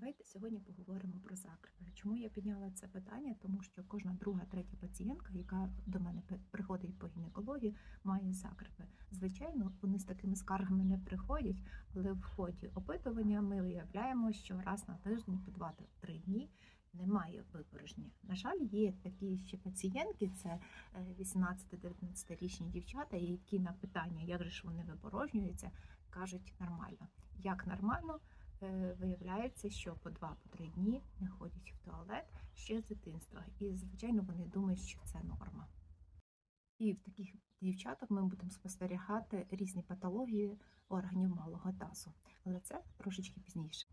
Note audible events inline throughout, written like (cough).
Давайте сьогодні поговоримо про закрепи. Чому я підняла це питання? Тому що кожна друга, третя пацієнтка, яка до мене приходить по гінекології, має закрепи. Звичайно, вони з такими скаргами не приходять, але в ході опитування ми виявляємо, що раз на тиждень по 2-3 дні немає випорожнення. На жаль, є такі ще пацієнтки, це е, 18-19-річні дівчата, які на питання, як же ж вони випорожнюються, кажуть нормально. Як нормально? Е, виявляється, що по 2-3 дні не ходять в туалет ще з дитинства. І, звичайно, вони думають, що це норма. І в таких дівчаток ми будемо спостерігати різні патології органів малого тазу. Але це трошечки пізніше.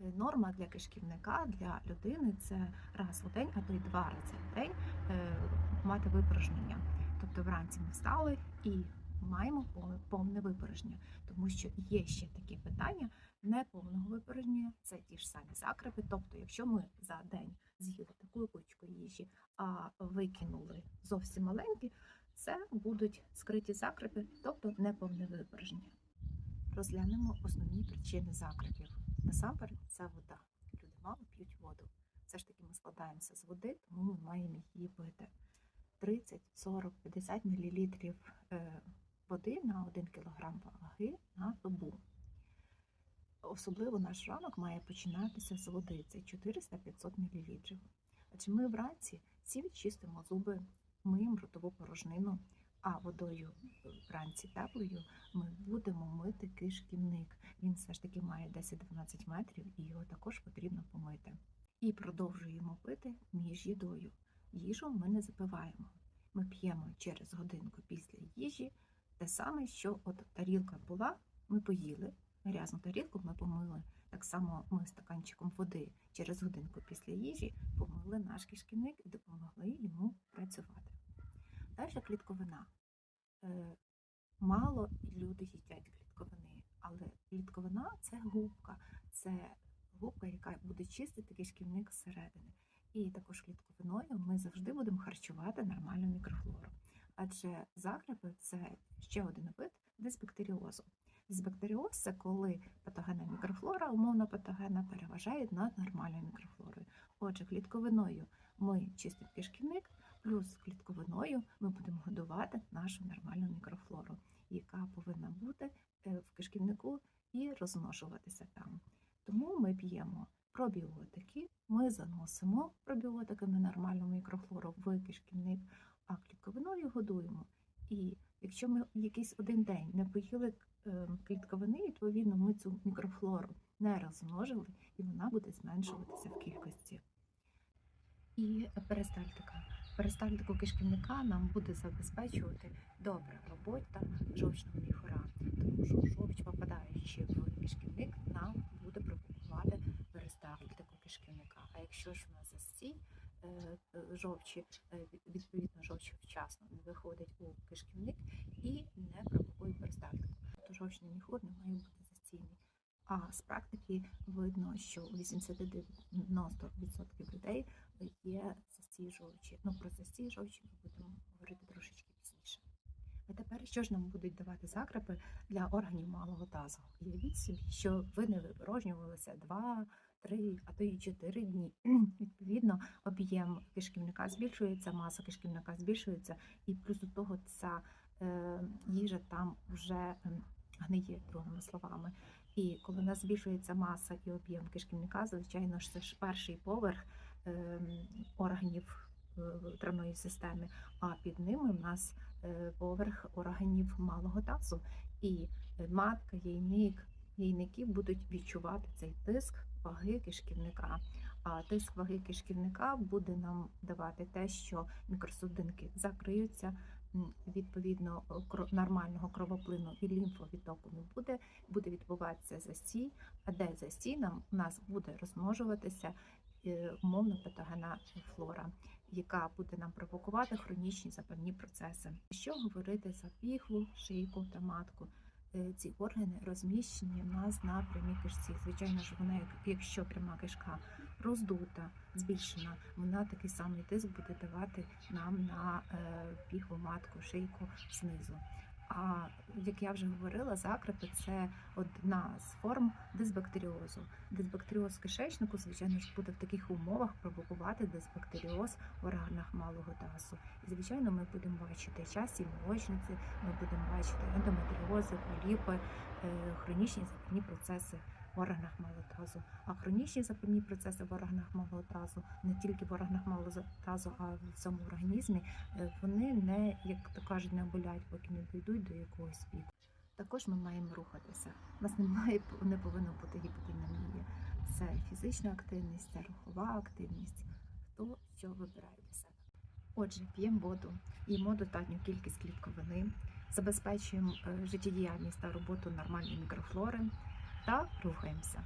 Е, Норма для кишківника, для людини це раз у день, а то й два рази в день е, мати випорожнення. Тобто вранці ми встали і маємо пов- повне випорожнення, тому що є ще такі питання неповного випорожнення, це ті ж самі закрепи. Тобто, якщо ми за день з'їли таку кучку їжі, а викинули зовсім маленькі, це будуть скриті закрепи, тобто неповне випорожнення. Розглянемо основні причини закрепів. Насамперед, це вода. Люди мало п'ють воду. Все ж таки ми складаємося з води, тому ми маємо її пити. 30, 40, 50 мл води на 1 кг ваги на добу. Особливо наш ранок має починатися з води, це 400-500 мл. Адже ми вранці всі відчистимо зуби, миємо ротову порожнину, а водою е, вранці теплою ми будемо мити кишківник. Він все ж таки має 10-12 метрів і його також потрібно помити. І продовжуємо пити між їдою. Їжу ми не запиваємо. Ми п'ємо через годинку після їжі те саме, що от тарілка була, ми поїли, грязну тарілку ми помили. Так само ми стаканчиком води через годинку після їжі помили наш кишківник і допомогли йому працювати. Далі клітковина. Е, Мало люди їдять клітковини, але клітковина це губка, це губка, яка буде чистити кишківник зсередини. І також клітковиною ми завжди будемо харчувати нормальну мікрофлору. Адже закрепи це ще один вид дисбактеріозу. Дисбактеріоз це коли патогенна мікрофлора, умовно патогенна, переважає над нормальною мікрофлорою. Отже, клітковиною ми чистимо кишківник, плюс клітковиною ми будемо годувати нашу нормальну мікрофлору, яка повинна бути е, в кишківнику і розмножуватися там. Тому ми п'ємо пробіотики, ми заносимо пробіотиками нормальну мікрофлору в кишківник, а клітковиною годуємо. І якщо ми якийсь один день не поїли е, клітковини, відповідно, ми цю мікрофлору не розмножили, і вона буде зменшуватися в кількості. І перистальтика. Перистальтику кишківника нам буде забезпечувати добра робота жовчного міхора, тому що жовч, попадаючи в кишківник, нам буде провокувати перистальтику кишківника. А якщо ж у нас застій е, е, жовчі, е, відповідно жовчі вчасно не виходить у кишківник і не провокує перистальтику. Тобто жовчний міхур не має бути застійний. А з практики видно, що у 80-90% людей є застій жовчі. Ну про застій жовчі ми будемо говорити трошечки. А тепер що ж нам будуть давати закрепи для органів малого тазу? Уявіть собі, що ви не випорожнювалися 2, 3, а то і 4 дні. (clears throat) Відповідно, об'єм кишківника збільшується, маса кишківника збільшується, і плюс до того ця е, їжа там вже ем, гниє, другими словами. І коли у нас збільшується маса і об'єм кишківника, звичайно ж це ж перший поверх ем, органів е, травної системи, а під ними в нас е, поверх органів малого тазу. І е, матка, яйник, яйники будуть відчувати цей тиск ваги кишківника. А тиск ваги кишківника буде нам давати те, що мікросудинки закриються. Відповідно, нормального кровоплину і лімфовідтоку не буде, буде відбуватися застій, а де застій нам у нас буде розмножуватися е, умовно патогенна флора, яка буде нам провокувати хронічні запальні процеси. Що говорити за піхву, шийку та матку? Е, Ці органи розміщені в нас на прямій кишці. Звичайно ж, вона, якщо пряма кишка роздута, збільшена, вона такий самий тиск буде давати нам на е, піхву, матку, шийку знизу. А як я вже говорила, закрепи це одна з форм дисбактеріозу. Дисбактеріоз кишечнику, звичайно ж, буде в таких умовах провокувати дисбактеріоз в органах малого тазу. І звичайно, ми будемо бачити часті молочниці, ми будемо бачити ендометріози, поліпи, е, хронічні запальні процеси в органах малого тазу. А хронічні запальні процеси в органах малого тазу, не тільки в органах малого тазу, а в всьому організмі, е, вони не, як то кажуть, не оболяють, поки не дійдуть до якогось піку. Також ми маємо рухатися. У нас немає не повинно бути гіподинамії. Це фізична активність, це рухова активність. Хто що вибирає для себе. Отже, п'ємо воду, їмо достатню кількість клітковини, забезпечуємо е, життєдіяльність та роботу нормальної мікрофлори та рухаємося.